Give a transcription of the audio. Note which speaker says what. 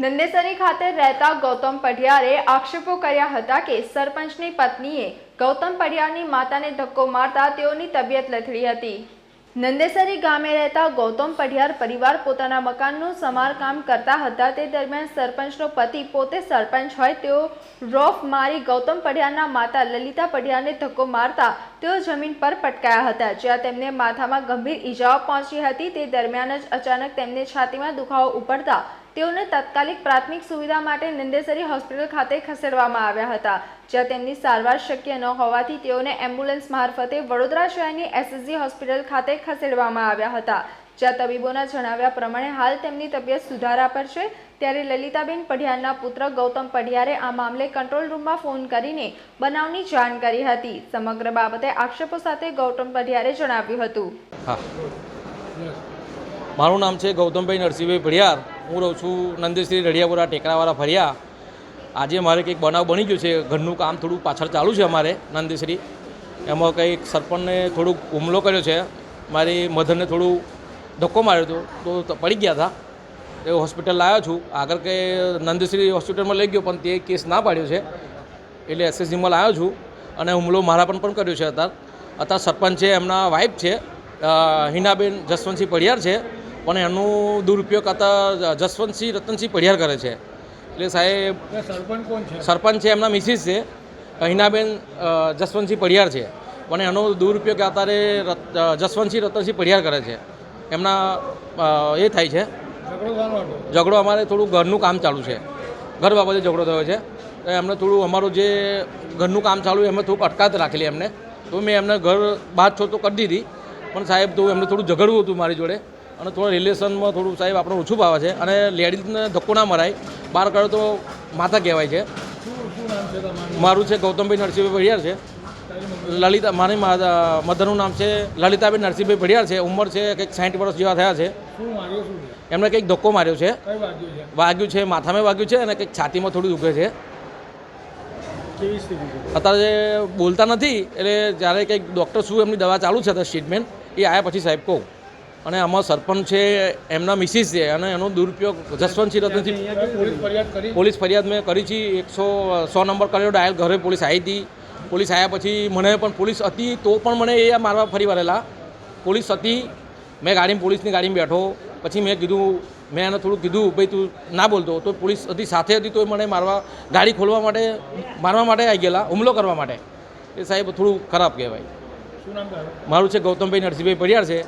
Speaker 1: નંદેસરી ખાતે રહેતા ગૌતમ પઢિયારે આક્ષેપો કર્યા હતા કે સરપંચની પત્નીએ ગૌતમ પઢિયારની માતાને ધક્કો મારતા તેઓની તબિયત લથડી હતી. નંદેસરી ગામે રહેતા ગૌતમ પઢિયાર પરિવાર પોતાના મકાનનું સમારકામ કરતા હતા. તે દરમિયાન સરપંચનો પતિ પોતે સરપંચ હોય તેઓ રોફ મારી ગૌતમ પઢિયારના માતા લલિતા પઢિયારને ધક્કો મારતા તેઓ જમીન પર પટકાયા હતા, જ્યાં તેમને માથામાં ગંભીર ઈજાઓ પહોંચી હતી. તે દરમિયાન જ અચાનક તેમને છાતીમાં દુખાવો ઉપડતા તેઓને તાત્કાલિક પ્રાથમિક સુવિધા માટે નંદેસરી હોસ્પિટલ ખાતે ખસેડવામાં આવ્યા હતા, જ્યાં તેમની સારવાર શક્ય ન હોવાથી તેઓને એમ્બ્યુલન્સ મારફતે વડોદરા શહેરની એસએસજી હોસ્પિટલ ખાતે ખસેડવામાં આવ્યા હતા. જ્યાં તબીબોના જણાવ્યા પ્રમાણે હાલ તેમની તબિયત સુધારા પર છે. ત્યારે લલિતાબેન પઢિયારના પુત્ર ગૌતમ પઢિયારે આ મામલે કંટ્રોલ રૂમમાં ફોન કરીને બનાવની જાણ કરી હતી. સમગ્ર બાબતે આક્ષેપો સાથે ગૌતમ પઢિયારે જણાવ્યું હતું.
Speaker 2: મારું નામ છે ગૌતમભાઈ નરસિંહભાઈ ભડિયાર હું રહું છું નંદેશ્રી રડિયાપુરા ટેકરાવાળા ફર્યા આજે મારે કંઈક બનાવ બની ગયો છે. ઘરનું કામ થોડું પાછળ ચાલુ છે અમારે નંદેશ્રી. એમાં કંઈક સરપંચને થોડુંક હુમલો કર્યો છે. મારી મધરને થોડું ધક્કો માર્યો હતો. તો પડી ગયા હતા. એ હોસ્પિટલ લાવ્યો છું. આગળ કે નંદેશ્રી હોસ્પિટલમાં લઈ ગયો, પણ તે કેસ ના પાડ્યો છે. એટલે એસએસજીમાં લાવ્યો છું. અને હુમલો મારા પણ પણ કર્યો છે અત્યારે. અત્યારે સરપંચ છે, એમના વાઇફ છે. હિનાબેન જસવંતસિંહ પડિયાર છે. પણ એનો દુરુપયોગ કરતા જસવંતસિંહ રતનસિંહ પઢિયાર કરે છે. એટલે સાહેબ
Speaker 3: સરપંચ કોણ છે?
Speaker 2: સરપંચ છે એમના મિસિસ છે. હિનાબેન જસવંતસિંહ પઢિયાર છે. પણ એનો દુરુપયોગ અત્યારે જસવંતસિંહ રતનસિંહ પઢિયાર કરે છે. એમના એ થાય છે.
Speaker 3: ઝઘડો
Speaker 2: અમારે થોડું ઘરનું કામ ચાલુ છે. ઘર બાબતે ઝઘડો થયો છે. તો એમને થોડું અમારું જે ઘરનું કામ ચાલુ એમને થોડુંક અટકાત રાખેલી એમને. તો મેં એમને ઘર બહાર છો તો કરી દીધી. પણ સાહેબ તો એમને થોડું ઝઘડવું હતું મારી જોડે. અને થોડા રિલેશનમાં થોડું સાહેબ આપણે ઓછું ભાવે છે. અને લેડીઝને ધક્કો ના મરાય. બહાર કાઢો તો માતા કહેવાય છે. મારું છે ગૌતમભાઈ નરસિંહભાઈ ભડિયાર છે. લલિતા, મારી મધરનું નામ છે લલિતાબેન નરસિંહભાઈ ભડિયાર છે. ઉંમર છે કંઈક સાઠ વર્ષ જેવા થયા છે. એમણે કંઈક ધક્કો માર્યો છે.
Speaker 3: વાગ્યું છે,
Speaker 2: માથામાં વાગ્યું છે અને કંઈક છાતીમાં થોડું દુખે છે. અત્યારે બોલતા નથી, એટલે જ્યારે કંઈક ડૉક્ટર શું એમની દવા ચાલુ છે ટ્રીટમેન્ટ એ આવ્યા પછી સાહેબ કહું. અને આમાં સરપંચ છે એમના મિસિસ છે અને એનો દુરુપયોગ જસવંતસિંહ રતનસિંહ
Speaker 3: પોલીસ ફરિયાદ કરી.
Speaker 2: પોલીસ ફરિયાદ મેં કરી છે એકસો સો નંબર કર્યો ડાયલ ઘરે પોલીસ આવી હતી. પોલીસ આવ્યા પછી મને પણ પોલીસ હતી તો પણ મને એ મારવા ફરી વળેલા પોલીસ હતી મેં ગાડીમાં પોલીસની ગાડીમાં બેઠો. પછી મેં કીધું મેં એને થોડું કીધું ભાઈ તું ના બોલતો. તો પોલીસ હતી સાથે હતી તો મને મારવા ગાડી ખોલવા માટે મારવા માટે આવી ગયેલા હુમલો કરવા માટે. એ સાહેબ થોડું ખરાબ કહેવાય.
Speaker 3: શું નામ તારું?
Speaker 2: મારું છે ગૌતમભાઈ નરસિંહભાઈ પરિયાર છે.